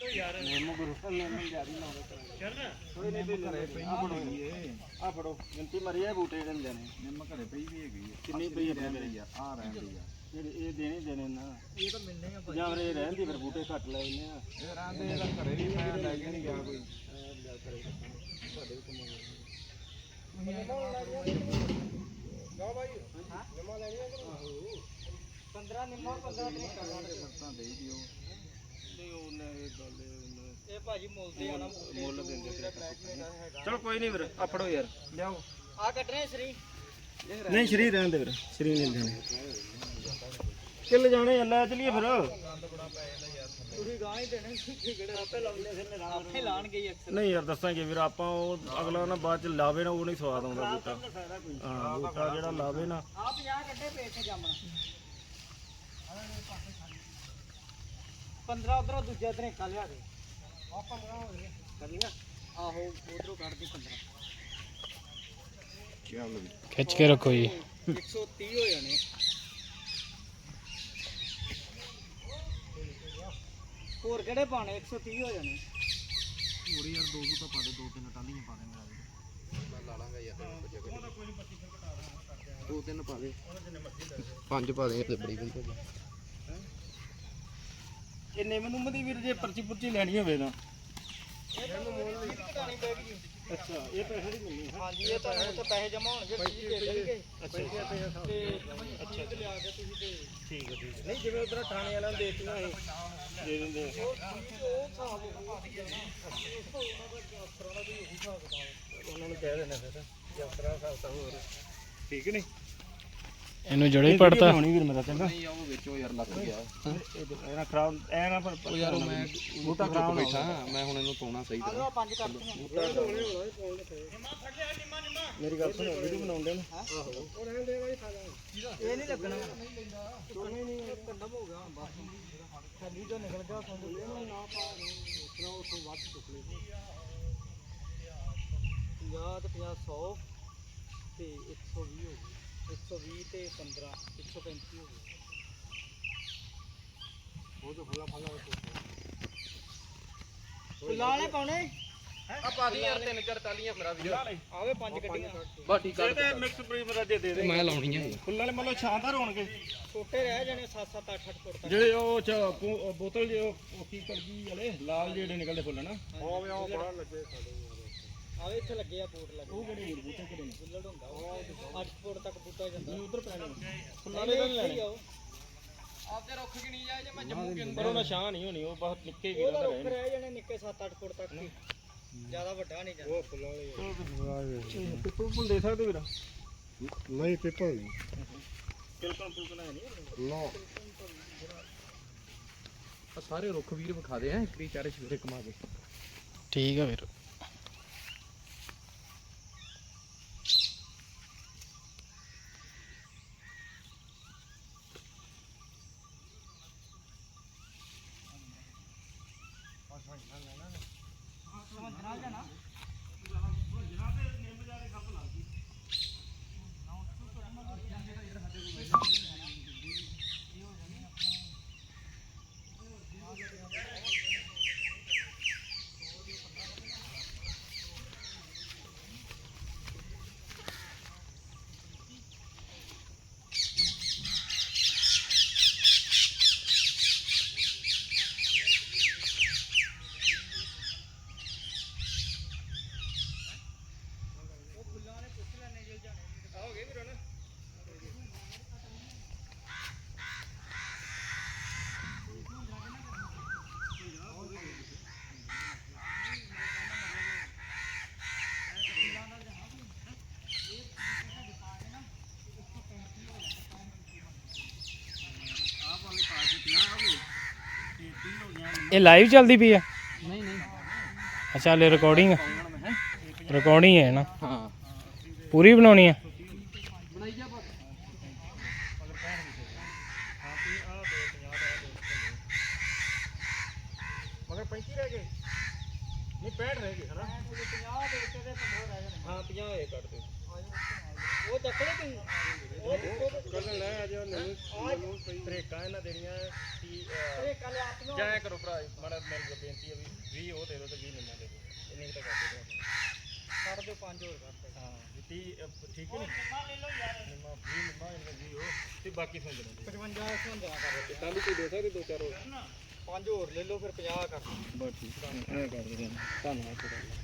ਨਿੰਮ ਗੁਰੂ ਨਿੰਮ ਜਿਆਦੀ ਨਾ ਕੋਈ ਨਹੀਂ ਤੇ ਘਰੇ ਪਈ ਹੈਗੀ ਏ ਆ ਫੜੋ ਗਿਣਤੀ ਮਰੀ ਆ ਬੂਟੇ ਜਿਹੜੇ ਹੁੰਦੇ ਨੇ ਨਿੰਮ ਘਰੇ ਪਈ ਵੀ ਹੈਗੀ ਕਿੰਨੀ ਪਈ ਰਹਿੰਦੀ ਆ ਆ ਰਹਿੰਦੀ ਆ ਜਿਹੜੇ ਇਹ ਦੇਣੇ ਦੇਣੇ ਨਾ ਇਹ ਤਾਂ ਮਿਲਣੇ ਆ ਜਾਂ ਫਿਰ ਇਹ ਰਹਿੰਦੀ ਫਿਰ ਬੂਟੇ ਘੱਟ ਲੈ ਜਾਂਦੇ ਆ ਇਹ ਰਹਿੰਦੇ ਇਹਦਾ ਘਰੇ ਵੀ ਮੈਂ ਲੈ ਕੇ ਨਹੀਂ ਗਿਆ ਕੋਈ ਤਾਂ ਦੇ ਦਿਓ ਨਹੀਂ ਉਹਨੇ ਇਹ ਗੱਲ ਇਹ ਭਾਜੀ ਮੁੱਲ ਤੇ ਆਣਾ ਮੁੱਲ ਦਿੰਦੇ ਚਲੋ ਕੋਈ ਨਹੀਂ ਵੀਰ ਆ ਫੜੋ ਯਾਰ। ਲਿਆਓ। ਆ ਕੱਢਣੇ ਸਰੀ। ਨਹੀਂ ਸ਼ਰੀਰ ਰਹਿਣ ਦੇ ਵੀਰ ਸ਼ਰੀਰ ਨਹੀਂ ਦੇਣੇ ਕਿੱਲ ਜਾਣੇ ਆ, ਲੈ ਚਲੀਏ ਫਿਰ। ਤੁਸੀਂ ਗਾਂ ਹੀ ਦੇਣੇ ਕਿਹੜੇ ਆਪੇ ਲਾਉਂਦੇ ਫਿਰ ਆਪੇ ਲਾਣਗੇ ਹੀ ਅਕਸਰ। ਨਹੀਂ ਯਾਰ ਦੱਸਾਂਗੇ ਵੀਰ ਆਪਾਂ ਉਹ ਅਗਲਾ ਨਾ ਬਾਅਦ ਚ ਲਾਵੇ ਨਾ ਉਹ ਨਹੀਂ ਸਵਾਦ ਆਉਂਦਾ ਬੂਟਾ। ਹਾਂ ਬੂਟਾ ਜਿਹੜਾ ਲਾਵੇ ਨਾ। ਆ 50 ਕੱਢੇ ਪੇਟ ਤੇ ਜਾਮਣਾ। 15 ਉਧਰੋਂ ਦੂਜਾ ਧਰੇਕਾ ਲਿਆ ਦੇ। ਆ 15 ਹੋ ਗਏ। ਕਰੀਗਾ ਆਹੋ ਉਧਰੋਂ ਕੱਢ ਦੇ 15 ਚਲੋ। ਵੀ ਖਿੱਚ ਕੇ ਰੱਖੋ ਜੀ। 130 ਹੋ ਜਾਣੇ। ਹੋਰ ਕਿਹੜੇ ਪਾਣੇ 130 ਹੋ ਜਾਣੇ। ਪੂਰੀ ਯਾਰ ਦੋ ਬੂਟਾ ਪਾ ਦੇ ਦੋ ਤਿੰਨ ਟਾਲੀਆਂ ਪਾ ਦੇ ਮੇਰਾ ਲਾ ਲਾਂਗਾ ਯਾਰ ਦੋ ਤਿੰਨ ਪਾ ਦੇ। ਪੰਜ ਪਾ ਦੇ ਤੇ ਬੜੀ ਵਧੀਆ ਇੰਨੇ ਮੈਨੂੰ ਦੀ ਵੀਰ ਜੇ ਪਰਚੀ ਪੁਰਚੀ ਲੈਣੀ ਹੋਵੇ ਤਾਂ। ਘਟਾਣੀ ਪੈਗੀ ਅੱਛਾ ਇਹ ਪੈਸੇ ਨਹੀਂ ਮਿਲਣੇ ਹਾਂਜੀ ਇਹ ਤਾਂ ਉੱਥੇ ਪੈਸੇ ਜਮਾ ਹੋਣਗੇ ਤੁਸੀਂ ਦੇ ਦੇਣਗੇ। ਅੱਛਾ ਤੇ ਅੱਛਾ। ਤੇ ਲਿਆ ਕੇ ਤੁਸੀਂ ਤੇ ਠੀਕ ਹੈ ਠੀਕ ਨਹੀਂ ਜਿਵੇਂ ਉਧਰ ਥਾਣੇ ਵਾਲਿਆਂ ਨੂੰ ਦੇਤੀਆਂ ਇਹ। ਦੇ ਦਿੰਦੇ ਆ। ਉਹ ਹਿਸਾਬ ਉਹਨਾਂ ਨੂੰ ਕਹਿ ਦੇਣਾ ਫਿਰ। ਹੋਰ। ਠੀਕ ਨਹੀਂ? ਇਹਨੂੰ ਜੜੇ ਪੜਤਾ। ਹੋਣੀ ਵੀਰ ਮੇਰਾ ਚੰਗਾ। ਨਹੀਂ ਉਹ ਵਿੱਚੋਂ ਯਾਰ ਲੱਗ ਗਿਆ। ਇਹ ਨਾ ਖਰਾਬ ਐ ਨਾ ਪਰ ਯਾਰ ਉਹ ਮੈਂ ਬੂਟਾ ਖਰਾਬ ਬੈਠਾ ਮੈਂ ਹੁਣ ਇਹਨੂੰ ਤੋਣਾ ਸਹੀ ਤਰ੍ਹਾਂ। ਆ ਪੰਜ ਕਰਤੀਆਂ ਮੇਰੀ ਗੱਲ ਸੁਣੋ ਵੀਡੀਓ ਬਣਾਉਂਦੇ ਨੇ। ਇਹ ਨਹੀਂ ਲੱਗਣਾ। ਚੁੱਕਣੇ ਨਹੀਂ ਕੰਡਮ ਹੋ ਗਿਆ ਬਸ। ਖਾਲੀ ਜੋ ਨਿਕਲ ਗਿਆ ਸੰਦ ਇਹਨੂੰ ਨਾ। ਪਾ ਉਤਨਾ ਉਥੋਂ ਵੱਧ ਚੁੱਕ ਲੈ 50 ਤੇ 50 100 ਤੇ 120 ਹੋ ਗਈ। 120 ਤੇ 15 135 ਹੋ ਗਈ ਉਹ ਤਾਂ ਫੁੱਲਾ ਫੁੱਲਾ ਫੁੱਲਾਂ ਵਾਲੇ ਪਾਉਣੇ। ਆ ਪਾ ਦੀ ਯਾਰ ਤਿੰਨ ਚਾਰ ਟਾਲੀਆਂ ਮੇਰਾ ਵੀਰ ਆਵੇ ਪੰਜ ਗੱਡੀਆਂ ਬਾ ਠੀਕ ਇਹ ਤੇ ਮਿਕਸ ਪ੍ਰੀਮ ਦਾ ਜੇ ਦੇ ਦੇ। ਮੈਂ ਲਾਉਣੀਆਂ ਇਹ। ਫੁੱਲਾਂ ਵਾਲੇ ਮਤਲਬ ਸ਼ਾਨਦਾਰ ਹੋਣਗੇ। ਛੋਟੇ ਰਹਿ ਜਾਣੇ 7 7 8 8 ਫੁੱਟ ਤੱਕ। ਜਿਹੜੇ ਉਹ ਚ ਬੋਤਲ ਜੇ ਉਹ ਉਹ ਕੀ ਕਰਦੀ ਵਾਲੇ ਲਾਲ ਜਿਹੜੇ ਨਿਕਲਦੇ ਫੁੱਲ ਨਾ। ਆਵੇ ਉਹ ਬੜਾ ਲੱਗੇ ਆਵੇ ਇੱਥੇ ਲੱਗੇ ਆ ਬੂਟ ਲੱਗੇ। ਉਹ ਕਿਹੜੇ ਵੀਰ ਬੂਟੇ ਕਿਹੜੇ ਨੇ? ਬੁੱਲੜ ਹੁੰਦਾ ਉਹ 8 ਫੁੱਟ ਤੱਕ ਬੂਟਾ ਜਾਂਦਾ। ਨਹੀਂ ਉਧਰ ਪੈਣੇ ਫੁੱਲਾਂ ਦੇ ਨਹੀਂ ਲੈਣੇ ਆਪਦੇ ਰੁੱਖ ਗਿਣੀ ਜਾਏ ਜੇ ਮੈਂ ਪਰ ਉਹਨਾਂ ਸ਼ਾਨ ਨਹੀਂ ਹੋਣੀ ਉਹ ਬਹੁਤ ਨਿੱਕੇ ਉਹ ਵੀਰ ਤਾਂ ਦਾ ਰੁੱਖ ਰਹਿ ਜਾਣੇ ਨਿੱਕੇ 7 8 ਫੁੱਟ ਤੱਕ ਹੀ। ਜ਼ਿਆਦਾ ਵੱਡਾ ਨਹੀਂ ਜਾਂਦਾ। ਉਹ ਫੁੱਲਾਂ ਵਾਲੇ ਪਿੱਪਲ ਫੁੱਲ ਦੇ ਸਕਦੇ ਵੀਰ? ਨਹੀਂ ਪੀਪਲ ਨਹੀਂ। ਪਿਲਪਲ ਪੁਲਪਲ ਹੈ ਨਹੀਂ। ਨਾ। ਆ ਸਾਰੇ ਰੁੱਖ ਵੀਰ ਵਿਖਾ ਦੇ ਐ ਇੱਕਰੀ ਚਾਰੇ ਸਵੇਰੇ ਕਮਾ ਕੇ। ਠੀਕ ਆ ਵੀਰ। હા ਇਹ ਲਾਈਵ ਚੱਲਦੀ ਪਈ ਆ? ਨਹੀਂ ਨਹੀਂ। ਅੱਛਾ ਲੈ ਰਿਕਾਰਡਿੰਗ ਰਿਕਾਰਡਿੰਗ ਹੈ ਨਾ। ਹਾਂ। ਪੂਰੀ ਬਣਾਉਣੀ ਆ ਬਣਾਈ ਜਾ ਬਸ ਮਗਰ 35 ਰਹਿ ਗਏ ਨਹੀਂ 65 ਰਹਿ ਗਏ ਹਨਾ 50 ਦੇ ਉੱਤੇ ਦੇ 15 ਰਹਿ ਜਾਣੇ ਹਾਂ 50 ਹੋਏ ਕੱਢ ਦੇ ਉਹ ਚੱਕੜੇ ਤੁਸੀਂ ਉਹ ਕੱਲ ਲੈ ਆ ਜਾ ਨਹੀਂ ਤਰੀਕਾ ਇਹਨਾਂ ਦੇਣੀਆਂ ਕਿ ਇਹ ਕੱਲ ਆਪਣੋ ਜਾਇਆ ਕਰੋ ਭਰਾ ਮਾੜਾ ਮੇਰੇ ਕੋਲ ਬੇਨਤੀ ਹੈ ਉਹ ਦੇ ਦਿਓ ਤੇ 20 ਨਿੰਮਾ ਦੇ ਦਿਓ। ਇੰਨੇ ਕੁ ਤਾਂ ਕਰ ਦਿਓ ਕਰ ਦਿਓ ਪੰਜ ਹੋਰ ਕਰ ਦਿਓ। ਹਾਂ ਜੀ ਠੀਕ ਹੈ ਨੀ ਨਿੰਮਾ 20 ਨਿੰਮਾ ਇਹਨਾਂ ਦੀ ਉਹ। ਤੇ ਬਾਕੀ ਸੁਣ ਜਣਾ 55 ਸੰਧਣਾ ਕਰ ਦਿਓ। ਕੱਲ ਕੋਈ ਦੇ ਸਕਦੇ ਦੋ ਚਾਰ ਹੋਰ। ਪੰਜ ਹੋਰ ਲੈ ਲਓ ਫਿਰ 50 ਕਰ ਬਸ ਠੀਕ ਹੈ ਐ ਕਰ ਦਿਓ ਧੰਨਵਾਦ ਤੁਹਾਡਾ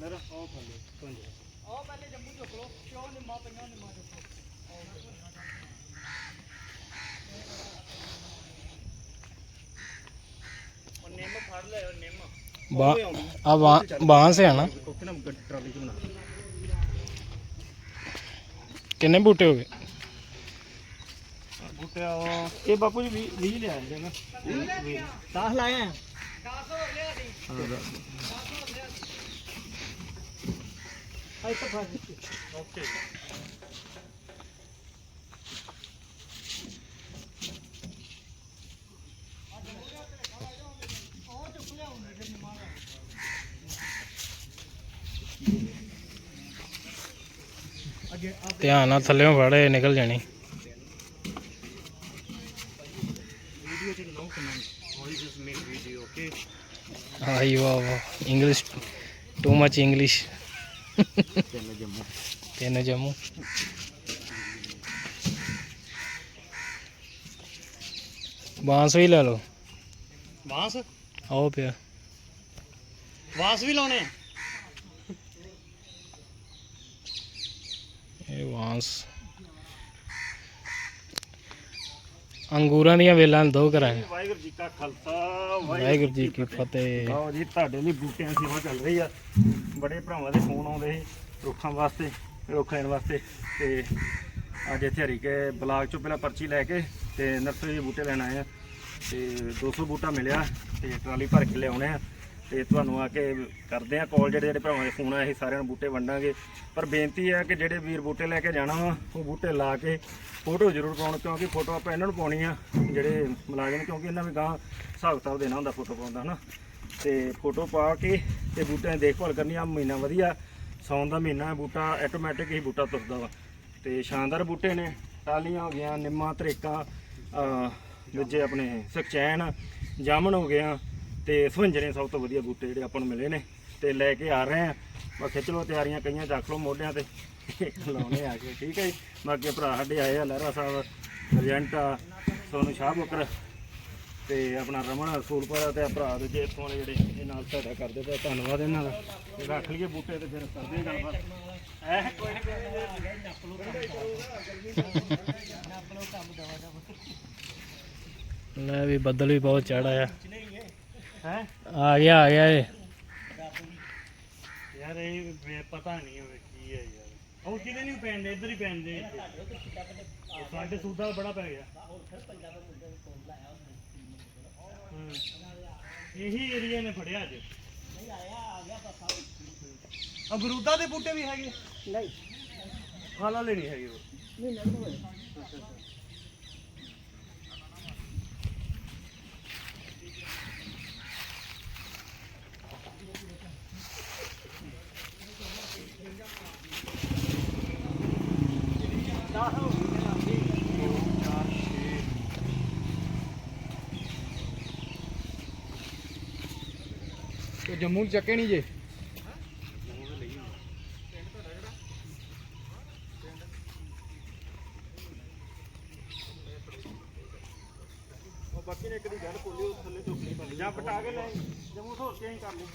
ਮੇਰਾ ਆਹ ਪਹਿਲੇ ਜੰਮੂ ਚੁੱਕ ਲਓ ਕਿਉਂ ਨਿੰਮਾ ਪਈਆਂ ਨਿੰਮਾ ਚੁੱਕ ਲਓ। ਉਹ ਨਿੰਮ ਫੜ ਲੈ ਉਹ ਨਿੰਮ। ਬਾ ਆ ਬਾਂਸ ਹੈ ਨਾ? ਕੋਕੇ ਨਾ ਗੱਡੀ ਟਰਾਲੀ ਚ ਬਣਾ ਕਿੰਨੇ ਬੂਟੇ ਹੋ ਗਏ? ਬੂਟਿਆ ਉਹ। ਇਹ ਬਾਪੂ ਜੀ 20 ਲਿਆ ਜਾਂਦੇ ਨਾ। 10 ਲਾਏ ਆ। 10 ਹੋਰ ਲਿਆ ਦੀ ਆ ਇੱਕ ਫਸ ਓਕੇ ਧਿਆਨ ਨਾਲ ਥੱਲੇੋਂ ਫੜੇ ਨਿਕਲ ਜਾਣੀ। ਵੀਡੀਓ ਚ ਨੋ ਕਮੈਂਟ ਹੋਈ ਜਸ ਮੇਕ ਵੀਡੀਓ ਓਕੇ ਆਈ ਵਾਹ ਵਾਹ ਇੰਗਲਿਸ਼ ਟੂ ਮਚ ਇੰਗਲਿਸ਼ ਚੱਲ ਜੰਮੂ ਤਿੰਨ ਜੰਮੂ ਬਾਂਸ ਵੀ ਲੈ ਲਓ ਵਾਂਸ ਆਓ ਪਿਆ ਵਾਂਸ ਵੀ ਲਾਉਣੇ ਆ ਇਹ ਬਾਂਸ ਅੰਗੂਰਾਂ ਦੀਆਂ ਵੇਲਾਂ ਦੋ ਕਰਾਂ ਵਾਹਿਗੁਰੂ ਜੀ ਕਾ ਖਾਲਸਾ ਵਾਹਿਗੁਰੂ ਜੀ ਕੀ ਫਤਿਹ। ਲਓ ਜੀ ਤੁਹਾਡੇ ਲਈ ਬੂਟਿਆਂ ਦੀ ਸੇਵਾ ਚੱਲ ਰਹੀ ਆ। ਬੜੇ ਭਰਾਵਾਂ ਦੇ ਫੋਨ ਆਉਂਦੇ ਸੀ ਰੁੱਖਾਂ ਵਾਸਤੇ ਰੁੱਖ ਲੈਣ ਵਾਸਤੇ। ਤੇ ਅੱਜ ਇੱਥੇ ਹਰੀਕੇ ਬਲਾਕ ਚੋਂ ਪਹਿਲਾਂ ਪਰਚੀ ਲੈ ਕੇ ਤੇ ਨਰਸਰੀ ਦੇ ਬੂਟੇ ਲੈਣ ਆਏ ਆ। ਤੇ 200 ਬੂਟਾ ਮਿਲਿਆ ਤੇ ਟਰਾਲੀ ਭਰ ਕੇ ਲਿਆਉਣੇ ਆ। ਤੇ ਤੁਹਾਨੂੰ ਆ ਕੇ ਕਰਦੇ ਆ ਕਾਲ ਜਿਹੜੇ ਜਿਹੜੇ ਭਰਾਵਾਂ ਦੇ ਫੋਨ ਆਏ ਅਸੀਂ ਸਾਰਿਆਂ ਨੂੰ ਬੂਟੇ ਵੰਡਾਂਗੇ। ਪਰ ਬੇਨਤੀ ਹੈ ਕਿ ਜਿਹੜੇ ਵੀਰ ਬੂਟੇ ਲੈ ਕੇ ਜਾਣਾ ਵਾ, ਉਹ ਬੂਟੇ ਲਾ ਕੇ ਫੋਟੋ ਜ਼ਰੂਰ ਪਾਉਣ, ਕਿਉਂਕਿ ਫੋਟੋ ਆਪਾਂ ਇਹਨਾਂ ਨੂੰ ਪਾਉਣੀ ਆ, ਜਿਹੜੇ ਮੁਲਾਜ਼ਮ ਕਿਉਂਕਿ ਇਹਨਾਂ ਵੀ ਗਾਂ ਹਿਸਾਬ ਕਿਤਾਬ ਦੇਣਾ ਹੁੰਦਾ ਫੋਟੋ ਪਾਉਂਦਾ ਹਨਾ? ਤੇ ਫੋਟੋ ਪਾ ਕੇ ਤੇ ਬੂਟਿਆਂ ਦੀ ਦੇਖਭਾਲ ਕਰਨੀ ਆ, ਮਹੀਨਾ ਵਧੀਆ, ਸੌਣ ਦਾ ਮਹੀਨਾ ਹੈ, ਬੂਟਾ ਆਟੋਮੈਟਿਕ ਹੀ ਬੂਟਾ ਤੁਰਦਾ ਵਾ। ਤੇ ਸ਼ਾਨਦਾਰ ਬੂਟੇ ਨੇ ਟਾਲੀਆਂ ਹੋ ਗਈਆਂ, ਨਿੰਮਾਂ, ਤਰੇਕਾਂ ਦੂਜੇ ਆਪਣੇ ਸਕਚੈਨ ਜਾਮਣ ਹੋ ਗਿਆ ਤੇ ਸੁਹੰਜਣੇ ਸਭ ਤੋਂ ਵਧੀਆ ਬੂਟੇ ਜਿਹੜੇ ਆਪਾਂ ਨੂੰ ਮਿਲੇ ਨੇ ਤੇ ਲੈ ਕੇ ਆ ਰਹੇ ਆ ਬਸ ਖਿੱਚ ਲਓ, ਤਿਆਰੀਆਂ ਕਈਆਂ ਚੱਕ ਲਓ ਮੋਢਿਆਂ ਤੇ। ਲਾਉਣੇ ਆ ਕੇ, ਠੀਕ ਹੈ ਜੀ। ਬਾਕੀ ਭਰਾ ਸਾਡੇ ਆਏ ਆ, ਲਹਿਰਾ ਸਾਹਿਬ ਏਜੰਟ ਆ, ਸੋਨੂੰ ਸ਼ਾਹ ਬੁਕਰ ਤੇ ਆਪਣਾ ਰਮਨ ਰਸੂਲਪੁਰ ਤੇ ਭਰਾ ਦੇ ਜੇ ਇੱਥੋਂ ਵਾਲੇ ਜਿਹੜੇ ਇਹ ਨਾਲ ਤੁਹਾਡਾ ਕਰਦੇ ਪਏ ਧੰਨਵਾਦ ਇਹਨਾਂ ਦਾ। ਤੇ ਰੱਖ ਲਈਏ ਬੂਟੇ ਤੇ ਫਿਰ ਕਰਦੇ ਹਾਂ ਗੱਲਬਾਤ। ਐ ਕੋਈ ਲੈ ਵੀ ਬੱਦਲ ਵੀ ਬਹੁਤ ਚੜ ਆਇਆ। ਹੈ? ਆ ਗਿਆ ਆ ਗਿਆ ਇਹ। ਯਾਰ ਇਹ ਵੇ- ਪਤਾ ਨਹੀਂ ਹੋਵੇ ਕੀ ਹੈ ਯਾਰ। ਉਹ ਕਿਤੇ ਨਹੀਂ ਪੈਂਦੇ ਇੱਧਰ ਹੀ ਪੈਂਦੇ। ਇਹ ਸਾਡੇ ਸੂਦਾ ਬੜਾ ਪੈ ਗਿਆ। ਹਮ। ਇਹੀ ਏਰੀਆ ਨੇ ਫੜਿਆ ਅੱਜ। ਅਮਰੂਦਾਂ ਦੇ ਬੂਟੇ ਵੀ ਹੈਗੇ। ਨਹੀਂ। ਫਲ ਵਾਲੇ ਨਹੀਂ ਹੈਗੇ ਉਹ। ਤੇ ਜੰਮੂ ਚੱਕੇ ਨਹੀਂ ਜੇ? ਉਹ ਬਾਕੀ ਨੇ ਇੱਕ ਦੀ ਗੱਲ ਕੋਲੀ ਉਹ ਥੱਲੇ ਝੁਕਣੀ ਪੈਂਦੀ। ਜਾਂ ਪਟਾ ਕੇ ਲੈ ਜਮੂ ਤੋਂ ਕੇ ਹੀ ਕਰ ਲਈ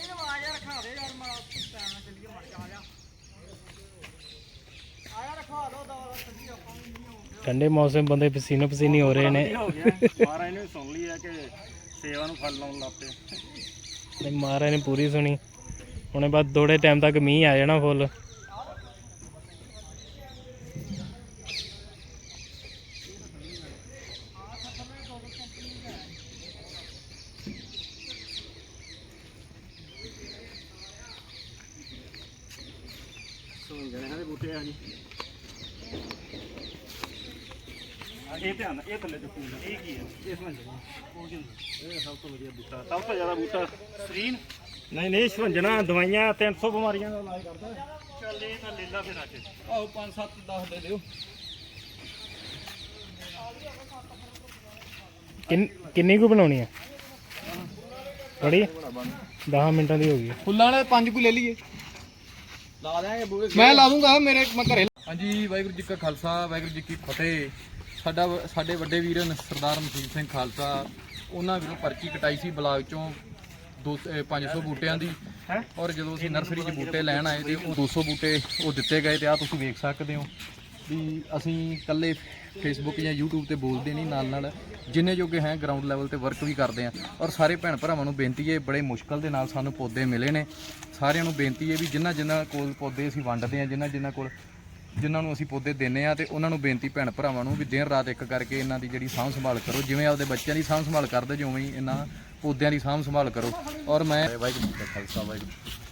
ਨਾ ਆਵਾਜ਼ ਰਖਾ ਦੇ ਯਾਰ ਮੈਂ ਟਾਈਮ ਨਾਲ ਚੱਲੀਏ ਮਰ ਜਾ ਆ ਜਾ ਆਇਆ ਰਖਵਾ ਦੋ ਦਵਾ ਦਾ ਚੱਲੀਏ ਆਪਾਂ ਵੀ ਨਹੀਂ ਹੋ ਗਿਆ ਠੰਡੇ ਮੌਸਮ ਬੰਦੇ ਪਸੀਨੋ ਪਸੀਨੀ ਹੋ ਰਹੇ ਨੇ। ਵਧੀਆ ਹੋ ਗਿਆ। ਮਹਾਰਾਜ ਨੇ ਵੀ ਸੁਣ ਲਈ ਹੈ ਕਿ ਸੇਵਾ ਨੂੰ ਫਲ ਲਾਉਣ ਪਏ। ਤੇ ਮਹਾਰਾਜ ਨੇ ਪੂਰੀ ਸੁਣੀ। ਹੁਣੇ ਬਾਅਦ ਥੋੜੇ ਟਾਈਮ ਤੱਕ ਮੀਂਹ ਆ ਜਾਣਾ ਫੁੱਲ ਸੁਣ ਜਣੇ ਹਾਂ ਦੇ ਬੂਟੇ ਆ ਜੀ ਆ ਇਹ ਧਿਆਨ ਨਾਲ, ਇਹ ਥੱਲੇ ਚੁੱਕੀ ਇਹ ਕੀ ਹੈ? ਇਹ ਸੰਜਣਾ ਉਹ ਕੀ ਹੁੰਦਾ? ਇਹ ਸਭ ਤੋਂ ਵਧੀਆ ਬੂਟਾ। ਸਭ ਤੋਂ ਜ਼ਿਆਦਾ ਬੂਟਾ ਸਰੀਨ? ਨਹੀਂ ਨਹੀਂ ਸੰਜਣਾ ਦਵਾਈਆਂ 300 ਬਿਮਾਰੀਆਂ ਦਾ ਇਲਾਜ ਕਰਦਾ ਚੱਲ ਇਹ ਤਾਂ ਲੈ ਲਾ ਫਿਰ ਅੱਜ। ਆਓ 5 7 10 ਦੇ ਦਿਓ। ਕਿੰਨ ਕਿੰਨੀ ਕੁ ਬਣਾਉਣੀ ਆ ਬੜੀ 10 ਮਿੰਟਾਂ ਦੀ ਹੋ ਗਈ ਫੁੱਲਾਂ ਵਾਲੇ ਪੰਜ ਕੁ ਲੈ ਲਈਏ। ਲਾ ਦਿਆਂਗੇ ਬੂਹੇ ਮੈਂ ਲਾ ਦੂੰਗਾ ਮੇਰੇ ਮੈਂ ਘਰੇ ਹਾਂਜੀ ਵਾਹਿਗੁਰੂ ਜੀ ਕਾ ਖਾਲਸਾ ਵਾਹਿਗੁਰੂ ਜੀ ਕੀ ਫਤਿਹ। ਸਾਡਾ ਸਾਡੇ ਵੱਡੇ ਵੀਰ ਸਰਦਾਰ ਮਸੀਤ ਸਿੰਘ ਖਾਲਸਾ ਉਹਨਾਂ ਵੀਰੋਂ ਪਰਚੀ ਕਟਾਈ ਸੀ ਬਲਾਕ ਚੋਂ ਦੋ ਅਹ 500 ਬੂਟਿਆਂ ਦੀ। ਔਰ ਜਦੋਂ ਅਸੀਂ ਨਰਸਰੀ 'ਚ ਬੂਟੇ ਲੈਣ ਆਏ ਤੇ ਉਹ 200 ਬੂਟੇ ਉਹ ਦਿੱਤੇ ਗਏ ਤੇ ਆ ਤੁਸੀਂ ਵੇਖ ਸਕਦੇ ਹੋ ਵੀ ਅਸੀਂ ਇਕੱਲੇ ਫੇਸਬੁੱਕ ਜਾਂ YouTube ਤੇ ਬੋਲਦੇ ਨਹੀਂ ਨਾਲ ਨਾਲ ਜਿੰਨੇ ਜੋਗੇ ਹੈ ਗਰਾਊਂਡ ਲੈਵਲ ਤੇ ਵਰਕ ਵੀ ਕਰਦੇ ਆ ਔਰ ਸਾਰੇ ਭੈਣ ਭਰਾਵਾਂ ਨੂੰ ਬੇਨਤੀ ਹੈ ਬੜੇ ਮੁਸ਼ਕਲ ਦੇ ਨਾਲ ਸਾਨੂੰ ਪੌਦੇ ਮਿਲੇ ਨੇ। ਸਾਰਿਆਂ ਨੂੰ ਬੇਨਤੀ ਹੈ ਵੀ ਜਿਨ੍ਹਾਂ ਜਿਨ੍ਹਾਂ ਕੋਲ ਪੌਦੇ ਅਸੀਂ ਵੰਡਦੇ ਆ ਜਿਨ੍ਹਾਂ ਜਿਨ੍ਹਾਂ ਕੋਲ ਜਿਨ੍ਹਾਂ ਨੂੰ ਅਸੀਂ ਪੌਦੇ ਦਿੰਨੇ ਆ ਤੇ ਉਹਨਾਂ ਨੂੰ ਬੇਨਤੀ ਭੈਣ ਭਰਾਵਾਂ ਨੂੰ ਵੀ ਦਿਨ ਰਾਤ ਇੱਕ ਕਰਕੇ ਇਹਨਾਂ ਦੀ ਜਿਹੜੀ ਸਾਂਭ ਸੰਭਾਲ ਕਰੋ, ਜਿਵੇਂ ਆਪਦੇ ਬੱਚਿਆਂ ਦੀ ਸਾਂਭ ਸੰਭਾਲ ਕਰਦੇ ਜਿਵੇਂ ਹੀ ਇਹਨਾਂ ਪੌਦਿਆਂ ਦੀ ਸਾਂਭ ਸੰਭਾਲ ਕਰੋ। ਔਰ ਮੈਂ ਵਾਹਿਗੁਰੂ ਜੀ ਕਾ ਖਾਲਸਾ, ਵਾਹਿਗੁਰੂ